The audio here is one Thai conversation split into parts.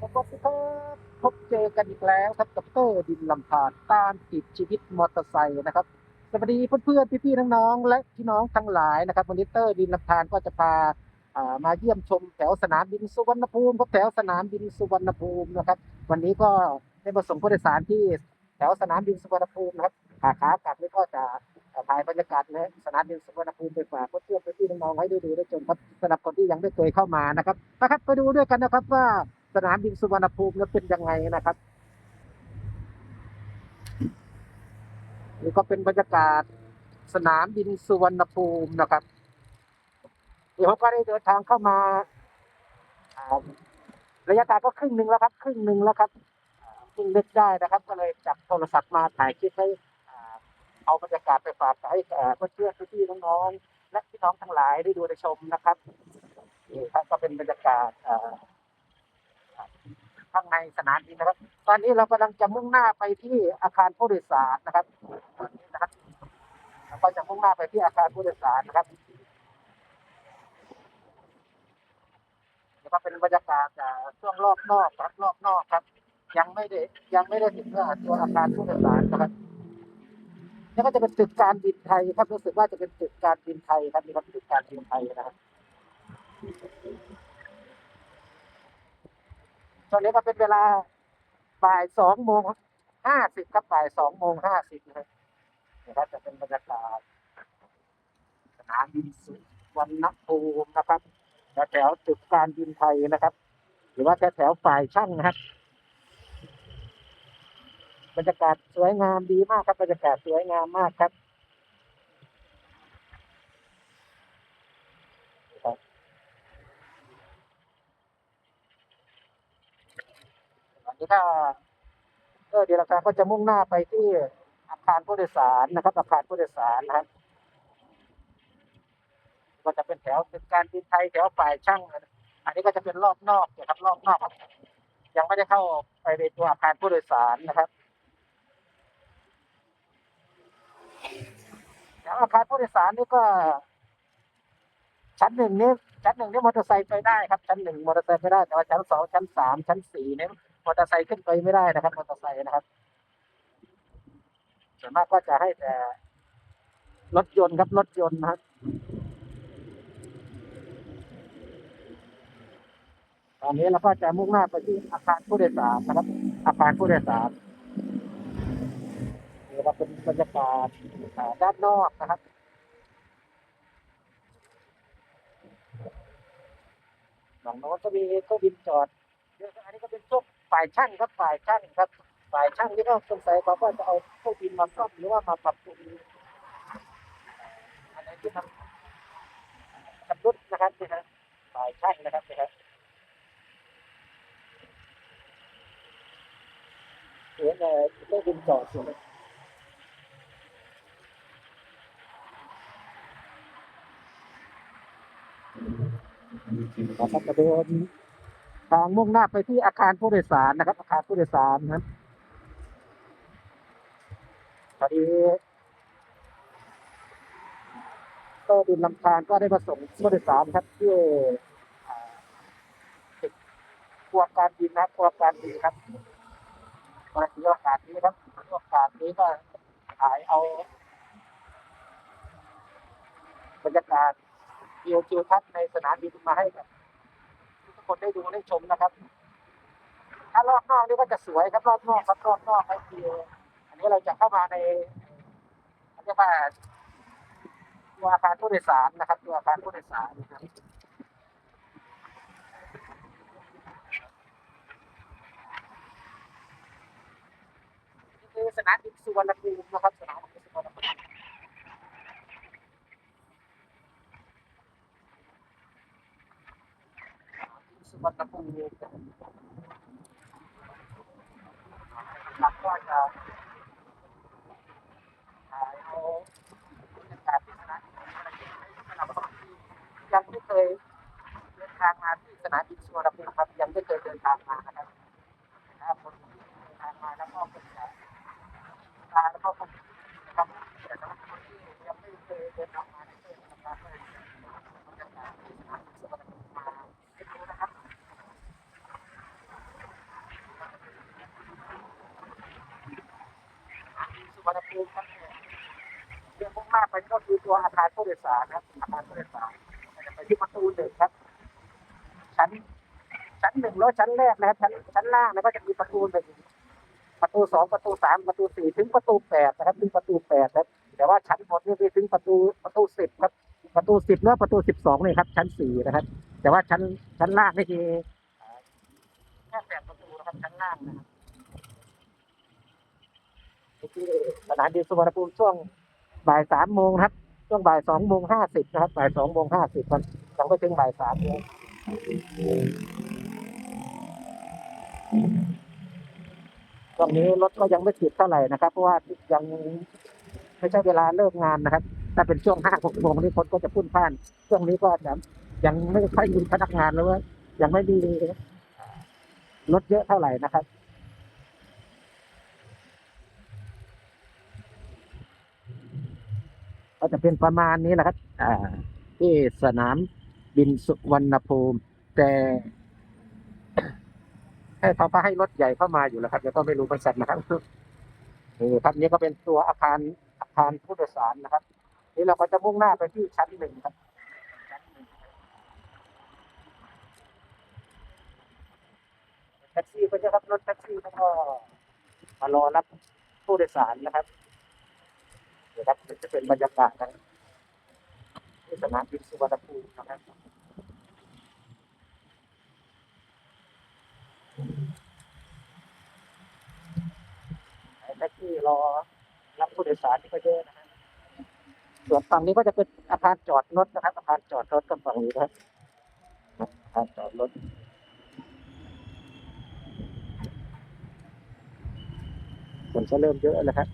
สวัสดีครับพบเจอกันอีกแล้วครับกับเตอร์ดินลำพานตามติดชีวิตมอเตอร์ไซค์นะครับ สวัสดีเพื่อนๆพี่ๆน้องๆและพี่น้องทั้งหลายนะครับวันนี้เตอร์ดินลำพานก็จะพาอ่ามาเยี่ยมชมแถวสนามบินสุวรรณภูมิครับแถวสนามบินสุวรรณภูมินะครับ วันนี้ก็ได้มาส่งผู้โดยสารที่แถวสนามบินสุวรรณภูมินะครับขาขากลับนี่ก็จะถ่ายบรรยากาศในสนามบินสุวรรณภูมิไปฝากเพื่อนๆพี่ๆน้องๆให้ได้ดูได้ชมครับสำหรับคนที่ยังไม่เคยเข้ามานะครับนะครับไปดูด้วยกันนะครับว่า สนามบินสุวรรณภูมินั้นเป็นยังไงนะครับนี่ก็เป็นบรรยากาศสนามบินสุวรรณภูมินะครับเดี๋ยวผมก็ได้เดินทางเข้ามาระยะทางก็ครึ่งหนึ่งแล้วครับ ครึ่งหนึ่งแล้วครับครึ่งเล็กได้นะครับ ก็เลยจับโทรศัพท์มาถ่ายคลิปให้เอาบรรยากาศไปฝากให้แก่เพื่อนพี่น้องๆและพี่น้องทั้งหลายได้ดูได้ชมนะครับนี่ครับก็เป็นบรรยากาศอ่า ข้างในสนามบินนะครับ ตอนนี้เรากำลังจะมุ่งหน้าไปที่อาคารผู้โดยสารนะครับตอนนี้นะครับเราก็จะมุ่งหน้าไปที่อาคารผู้โดยสารนะครับแล้วก็เป็นบรรยากาศจากช่วงรอบนอกครับรอบนอกครับ ยังไม่ได้ยังไม่ได้ถึงตัวอาคารผู้โดยสารนะครับแล้วก็จะเป็นตึกการบินไทยครับรู้สึกว่าจะเป็นตึกการบินไทยครับนี่ครับตึกการบินไทยนะครับ อนนี้ก็เป็นเวลาบ่ายสองโมงห้าสิบครับบ่ายสองโมงห้าสิบนะครับนะครับจะเป็นบรรยากาศสนามบินสุวรรณภูมินะครับแถวตึกการบินไทยนะครับ หรือว่าแถวฝ่ายช่างนะครับบรรยากาศสวยงามดีมากครับบรรยากาศสวยงามมากครับ อันนี้ก็เออเดี๋ยวเราก็จะมุ่งหน้าไปที่อาคารผู้โดยสารนะครับ อาคารผู้โดยสารนะครับ ก็จะเป็นแถวตึกการบินไทยแถวฝ่ายช่าง อันนี้ก็จะเป็นรอบนอกนะครับ รอบนอกยังไม่ได้เข้าไปในตัวอาคารผู้โดยสารนะครับแถวอาคารผู้โดยสารนี่ก็ ชั้นหนึ่งนี่ชั้นหนึ่งนี่มอเตอร์ไซค์ไปได้ครับ ชั้นหนึ่งมอเตอร์ไซค์ไปได้แต่ว่าชั้นสองชั้นสามชั้นสี่เนี่ย มอเตอร์ไซค์ขึ้นไปไม่ได้นะครับมอเตอร์ไซค์นะครับส่วนมากก็จะให้แต่รถยนต์ครับรถยนต์นะครับตอนนี้เราก็จะมุ่งหน้าไปที่อาคารผู้โดยสารนะครับ อาคารผู้โดยสารนี่เราเป็นบรรยากาศด้านนอกนะครับฝั่งโน้นก็มีเครื่องบินจอด ฝ่ายช่างครับฝ่ายช่างครับฝ่ายช่างที่เขาสงสัยเขาก็จะเอาเครื่องบินมาซ่อมหรือว่ามาปรับปรุงอะไรที่มันชำรุดนะครับนี่ครับฝ่ายช่างนะครับนี่ครับเห็นเลยเครื่องบินจอดอยู่นะเราก็จะเดิน ทางมุ่งหน้าไปที่อาคารผู้โดยสารนะครับ อาคารผู้โดยสารนะครับพอดีก็ดินลำพานก็ได้มาส่งผู้โดยสารครับที่อตึกครัวการบินนะครับครัวการบินครับมาถือโอกาสนี้ครับอโอกาสนี้ก็ถ่ายเอาบรรยากาศวิวทิวทัศน์ในสนามบินมาให้กับ คนได้ดูได้ชมนะครับ ถ้ารอบนอกนี่ก็จะสวยครับรอบนอกครับรอบนอกครับคืออันนี้เราจะเข้ามาในเรียกว่าตัวอาคารผู้โดยสารนะครับ ตัวอาคารผู้โดยสารนะครับนี่คือสนามบินสุวรรณภูมินะครับสนามบินสุวรรณภูมิสุวรรณภูมิ หลักก็จะถ่ายเอายากาศที่สนามบินสุวรณภูมิให้สำหรับคนที่ยังไม่เคยเดินทางมาที่สนามบินสุวรรณภูมิครับยังไม่เคยเดินทางมานะครับถ้าคนที่เดินทางมาแล้วก็เป็นจะมาแล้วก็คงนะครับแต่สำหรับคนที่ยังไม่เคยเดินทางมาไม่เคยนะครับก็บรรยากาศที่สนามบินสุวรรณภูมิมาให้ดูนะครับ ข้ามไปก็คือตัวอาคารผู้โดยสารนะครับอาคารผู้โดยสารจะไปที่ประตูหนึ่งครับ ชั้น ชั้นหนึ่งแล้วชั้นแรกนะครับชั้นชั้นล่างแล้วก็จะมีประตูหนึ่งประตูสองประตูสามประตูสี่ถึงประตูแปดนะครับถึงประตูแปดครับแต่ว่าชั้นบนนี่ไปถึงประตูประตูสิบครับ ประตูสิบแล้วประตูสิบสองเลยครับ ชั้นสี่นะครับ แต่ว่าชั้นชั้นล่างนี่คือแค่แปดประตูนะครับชั้นล่างนะครับนี่คือสนามบินสุวรรณภูมิช่วง บ่ายสามโมงครับ ช่วงบ่ายสองโมงห้าสิบนะครับ บ่ายสองโมงห้าสิบครับยังไม่ถึงบ่ายสามโมงช่วงนี้รถก็ยังไม่ติดเท่าไหร่นะครับ เพราะว่ายังไม่ใช่เวลาเลิกงานนะครับ ถ้าเป็นช่วงห้าหกโมงนี่คนก็จะพุ่นพ่าน ช่วงนี้ก็จะยังไม่ค่อยมีพนักงานแล้วว่ายังไม่มีรถเยอะเท่าไหร่นะครับ ก็จะเป็นประมาณนี้แหละครับที่สนามบินสุวรรณภูมิ แต่ให้เขาก็ให้รถใหญ่เข้ามาอยู่แล้วครับเดี๋ยวก็ไม่รู้บริษัทนะครับนี่ครับนี่ก็เป็นตัวอาคารอาคารผู้โดยสารนะครับ นี่เราก็จะมุ่งหน้าไปที่ชั้นหนึ่งครับแท็กซี่ก็จะรับรถแท็กซี่แล้วก็มารอรับผู้โดยสารนะครับ เดี๋ยวครับมันจะเป็นบรรยากาศนะที่สนามบินสุวรรณภูมินะครับแท็กซี่รอรับผู้โดยสารที่ก็เยอะนะครับส่วนฝั่งนี้ก็จะเป็นอาคารจอดรถนะครับอาคารจอดรถกับฝั่งนี้นะครับอาคารจอดรถคนก็เริ่มเยอะแล้วครับ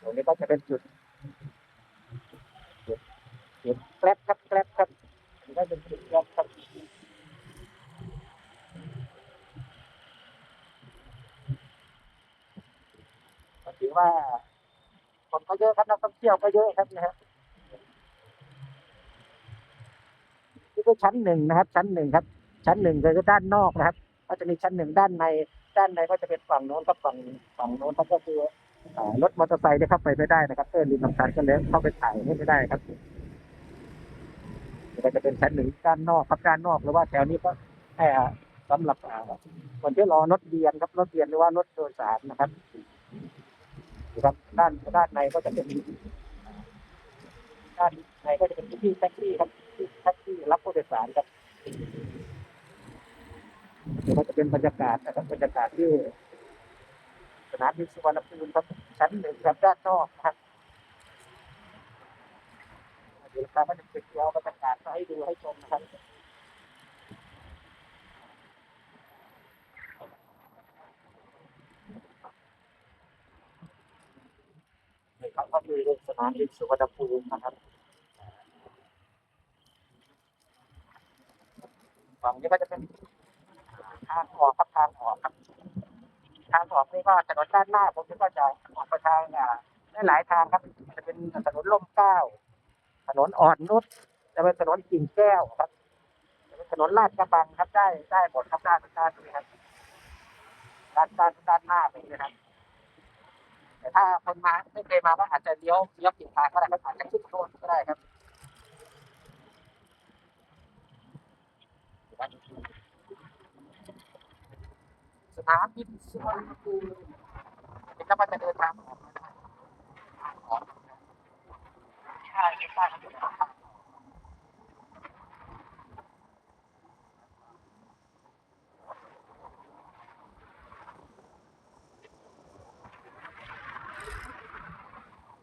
ตรงนี้ก็จะเป็นจุดจุดจุดแกลบครับแกลบครับอันนี้ก็เป็นจุดแกลบครับ ก็ถือ ว่าคนก็เยอะครับนักท่องเที่ยวก็เยอะครับนะฮะนี่คือชั้นหนึ่งนะครับ ชั้นหนึ่งครับ ชั้นหนึ่งคือด้านนอกนะครับ ก็จะมีชั้นหนึ่งด้านในด้านในก็จะเป็นฝั่งโน้นครับฝั่งฝั่งโน้นครับก็คือรถมอเตอร์ไซค์ได้เข้าไปไม่ได้นะครับเพื่อนริมลำธารก็เลยเข้าไปถ่ายไม่ได้ครับก็จะเป็นชั้นหนึ่งด้านนอกครับด้านนอกหรือว่าแถวนี้ก็แค่สำหรับคนที่รอรถเบียนครับรถเบียนหรือว่ารถโดยสารนะครับ นะครับ ด้านด้านในก็จะเป็นด้านในก็จะเป็นที่แท็กซี่ครับที่แท็กซี่รับผู้โดยสารครับก็จะเป็นบรรยากาศนะครับบรรยากาศที่สนามบินสุวรรณภูมิครับชั้นหนึ่งครับด้านนอกนะครับเดี๋ยวเราก็จะปิดเอาบรรยากาศให้ดูให้ชมนะครับ นี่ครับก็คือสนามบินสุวรรณภูมินะครับฝั่งนี้ก็จะเป็นทางออกครับทางออกครับ ทางออกนี่ก็ถนนด้านหน้าผมก็จะออกไปทางอ่าได้หลายทางครับ จะเป็นถนนล่มเก้า ถนนอ่อนนุชจะเป็นถนนกิ่งแก้วครับจะเป็นถนนลาดกระบังครับได้ได้หมดครับด้านด้านนี้ครับด้านด้านด้านหน้าไปนะครับ แต่ถ้าคนมาไม่เคยมาก็อาจจะเลี้ยวเลี้ยวผิดทางก็ได้ก็อาจจะขึ้นโน่นก็ได้ครับสนามบินสุวรรณภูมิเป็นแล้วก็จะเดินทางออกออกใช่ใช่ครับ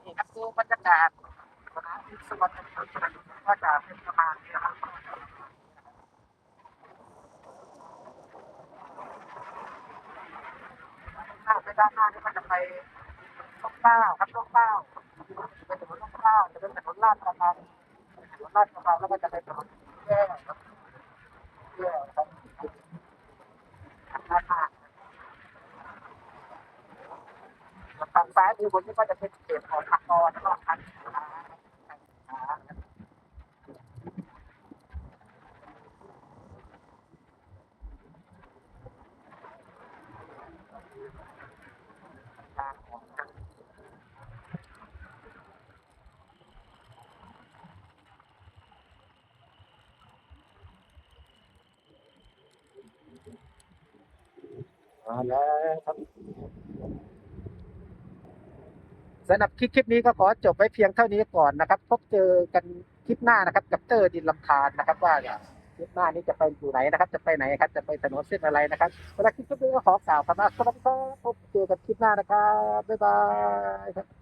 นี่ครับ คือบรรยากาศสนามบินสุวรรณภูมิก็จะเป็นประมาณนี้นะครับข้าวไปด้านหน้านี่มันจะไปต้นข้าวครับต้นข้าวเป็นถนนต้นข้าวจะเป็นถนนลาดกระบังถนนลาดกระบังแล้วก็จะเป็นถนนแย่ครับแย่ครับด้านหน้าทางซ้ายมือบนนี้ก็จะเป็นเขตของทางนอนแล้วก็ทางขาทางขา มาแล้วครับสำหรับคลิปคลิปนี้ก็ขอจบไว้เพียงเท่านี้ก่อนนะครับ พบเจอกันคลิปหน้านะครับ กับเตอร์ดินลำคารนะครับ ว่าคลิปหน้านี้จะไปอยู่ไหนนะครับ จะไปไหนครับ จะไปถนนเส้นอะไรนะครับสำหรับคลิปนี้ก็ขอกล่าวคำว่าสวัสดีครับพบเจอกันคลิปหน้านะครับบ๊ายบายครับ